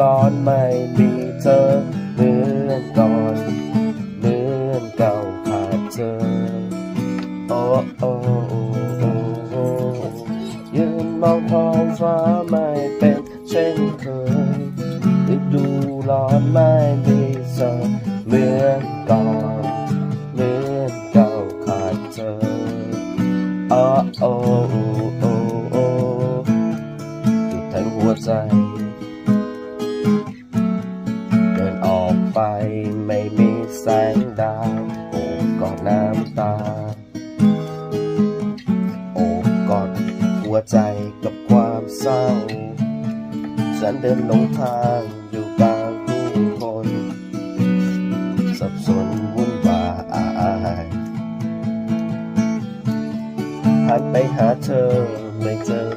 ร้อนไม่มีเธอเหมือนก่อนเหมือนเก่าขาดเธอโอ้โอ้โอ้ยืนมองท้องฟ้าไม่เป็นเช่นเคยฤดูร้อนไม่มีเธอเหมือนก่อนเหมือนเก่าขาดเธอโอ้โอ้โอ้โอ้ทั้งหัวใจ ไปไม่มีแสงดาวโอบกอดน้ำตา โอบกอดหัวใจกับความเศร้า ฉันเดินหลงทางอยู่กลางผู้คน สับสนวุ่นวายหันไปหาเธอไม่เจอ